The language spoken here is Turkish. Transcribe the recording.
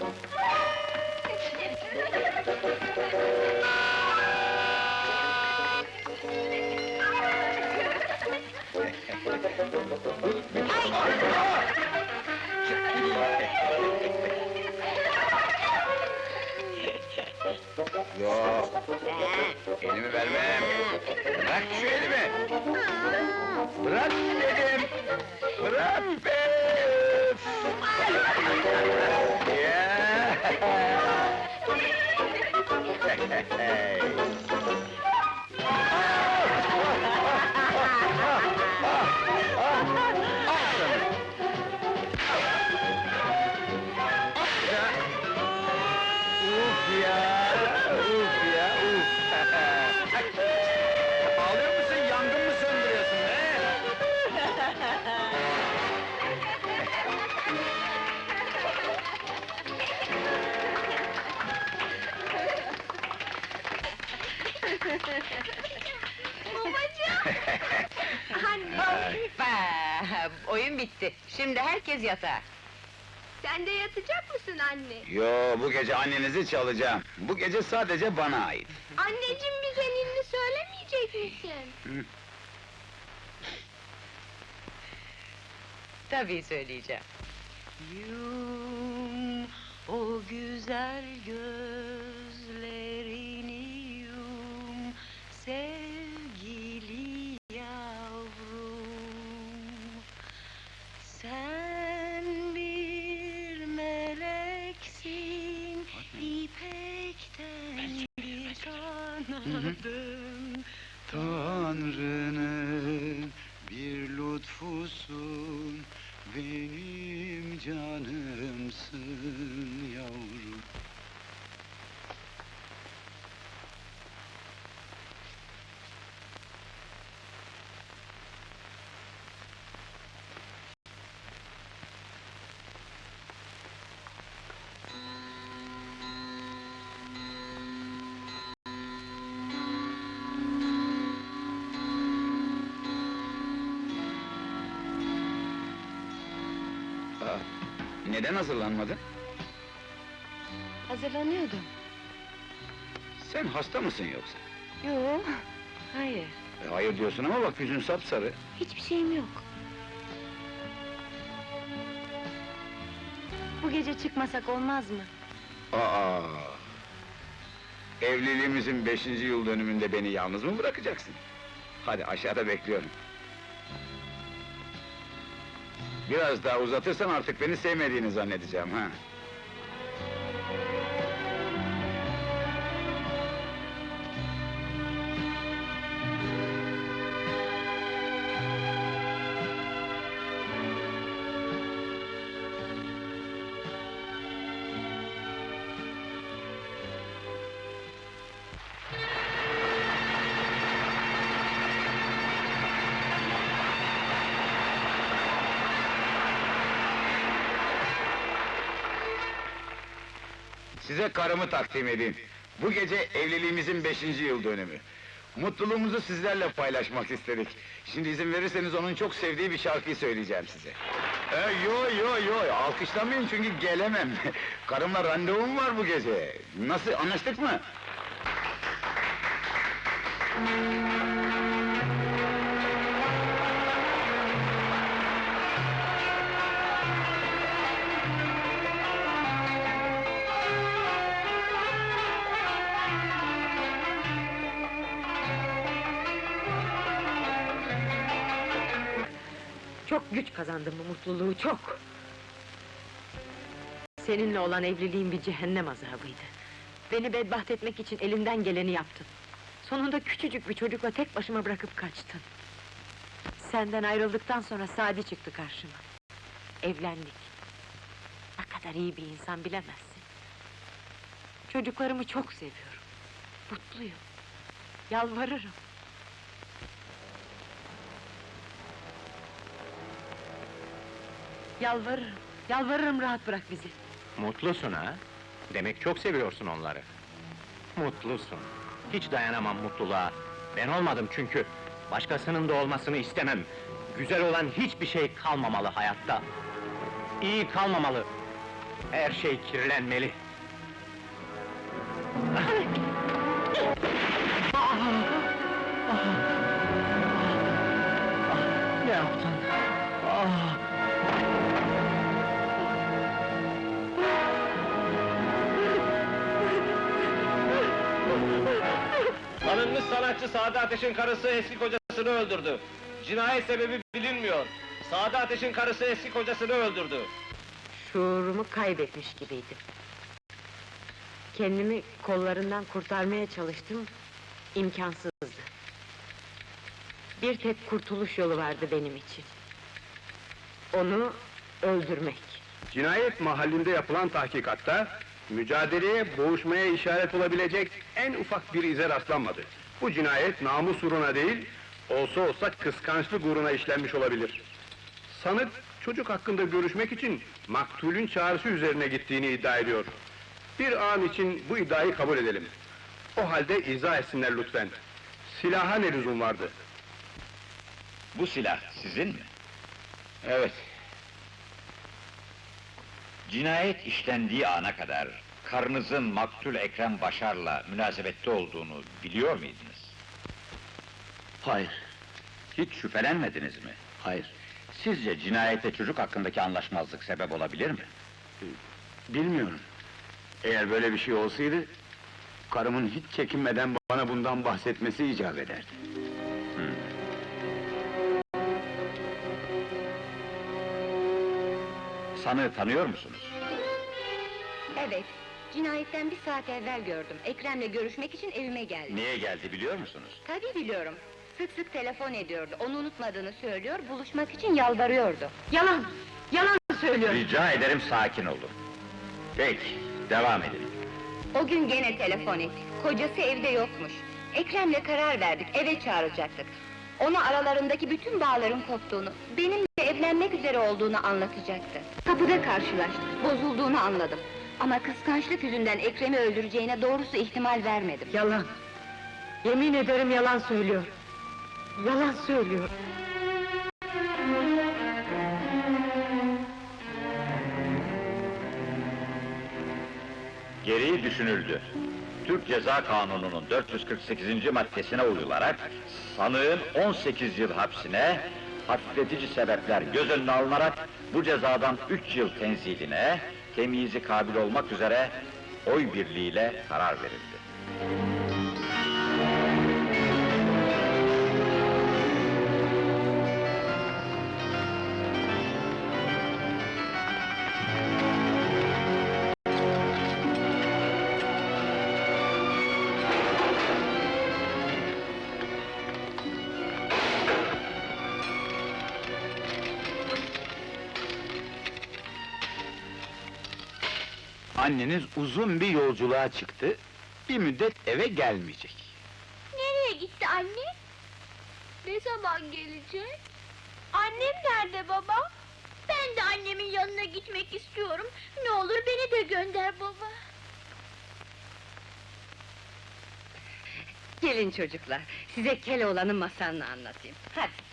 Yok, Anne, Be, oyun bitti. Şimdi herkes yatağa. sen de yatacak mısın anne? Yo, bu gece annenizi çalacağım. Bu gece sadece bana ait. Anneciğim bize ninni söylemeyecek misin? Tabii söyleyeceğim. Yum o güzel gözlerini kanadım. Tanrı'nın bir lütfusun, benim canımsın yavrum. Neden hazırlanmadın? Hazırlanıyordum. Sen hasta mısın yoksa? Yok, hayır. E, hayır diyorsun ama bak yüzün sapsarı. Hiçbir şeyim yok. Bu gece çıkmasak olmaz mı? Aa! Evliliğimizin beşinci yıl dönümünde beni yalnız mı bırakacaksın? Hadi aşağıda bekliyorum. Biraz daha uzatırsan artık beni sevmediğini zannedeceğim ha. Size karımı takdim edeyim. Bu gece evliliğimizin beşinci yıl dönümü. Mutluluğumuzu sizlerle paylaşmak istedik. Şimdi izin verirseniz onun çok sevdiği bir şarkıyı söyleyeceğim size. Ee, yo yo yo, alkışlamayın çünkü gelemem. Karımla randevum var bu gece. Nasıl, anlaştık mı? Çok güç kazandım bu mutluluğu, çok! Seninle olan evliliğim bir cehennem azabıydı. Beni bedbaht etmek için elinden geleni yaptın. Sonunda küçücük bir çocukla tek başıma bırakıp kaçtın. Senden ayrıldıktan sonra Sadi çıktı karşıma. Evlendik. Ne kadar iyi bir insan bilemezsin. Çocuklarımı çok seviyorum. Mutluyum. Yalvarırım. Yalvarırım. Yalvarırım rahat bırak bizi. Mutlusun ha? Demek çok seviyorsun onları. Mutlusun. Hiç dayanamam mutluluğa. Ben olmadım çünkü. Başkasının da olmasını istemem. Güzel olan hiçbir şey kalmamalı hayatta. İyi kalmamalı. Her şey kirlenmeli. Ne yaptın? Ah! Sanatçı Sadi Ateş'in karısı eski kocasını öldürdü. Cinayet sebebi bilinmiyor. Sadi Ateş'in karısı eski kocasını öldürdü. Şuurumu kaybetmiş gibiydim. Kendimi kollarından kurtarmaya çalıştım, imkansızdı. Bir tek kurtuluş yolu vardı benim için. Onu öldürmek. Cinayet mahallinde yapılan tahkikatta, mücadeleye, boğuşmaya işaret olabilecek en ufak bir ize rastlanmadı. Bu cinayet namus uğruna değil, olsa olsa kıskançlık uğruna işlenmiş olabilir. Sanık, çocuk hakkında görüşmek için maktulün çağrısı üzerine gittiğini iddia ediyor. Bir an için bu iddiayı kabul edelim. O halde izah etsinler lütfen. Silaha ne lüzum vardı? Bu silah sizin mi? Evet. Cinayet işlendiği ana kadar karınızın maktul Ekrem Başar'la münasebette olduğunu biliyor muydunuz? Hayır, Hiç şüphelenmediniz mi? hayır. Sizce cinayete çocuk hakkındaki anlaşmazlık sebep olabilir mi? Bilmiyorum. Eğer böyle bir şey olsaydı, karımın hiç çekinmeden bana bundan bahsetmesi icap ederdi. Sanığı tanıyor musunuz? Evet, cinayetten bir saat evvel gördüm. Ekrem'le görüşmek için evime geldi. Niye geldi biliyor musunuz? Tabii biliyorum. Sık sık telefon ediyordu. Onu unutmadığını söylüyor, buluşmak için yalvarıyordu. Yalan! Yalan söylüyor! Rica ederim sakin olun. Peki, devam edin. O gün gene telefon etti. Kocası evde yokmuş. Ekrem'le karar verdik, eve çağıracaktık. Ona aralarındaki bütün bağların koptuğunu, benimle evlenmek üzere olduğunu anlatacaktı. Kapıda karşılaştık, bozulduğunu anladım. Ama kıskançlık yüzünden Ekrem'i öldüreceğine doğrusu ihtimal vermedim. Yalan! Yemin ederim yalan söylüyor! Yalan söylüyor! Gereği düşünüldü. Türk Ceza Kanunu'nun 448. maddesine uyularak sanığın 18 yıl hapsine hafifletici sebepler göz önüne alınarak bu cezadan 3 yıl tenziline temyizi kabil olmak üzere oy birliğiyle karar verildi. Anneniz uzun bir yolculuğa çıktı, bir müddet eve gelmeyecek. Nereye gitti anne? Ne zaman gelecek? Annem nerede baba? Ben de annemin yanına gitmek istiyorum. Ne olur beni de gönder baba. Gelin çocuklar, size Keloğlan'ın masalını anlatayım. Hadi.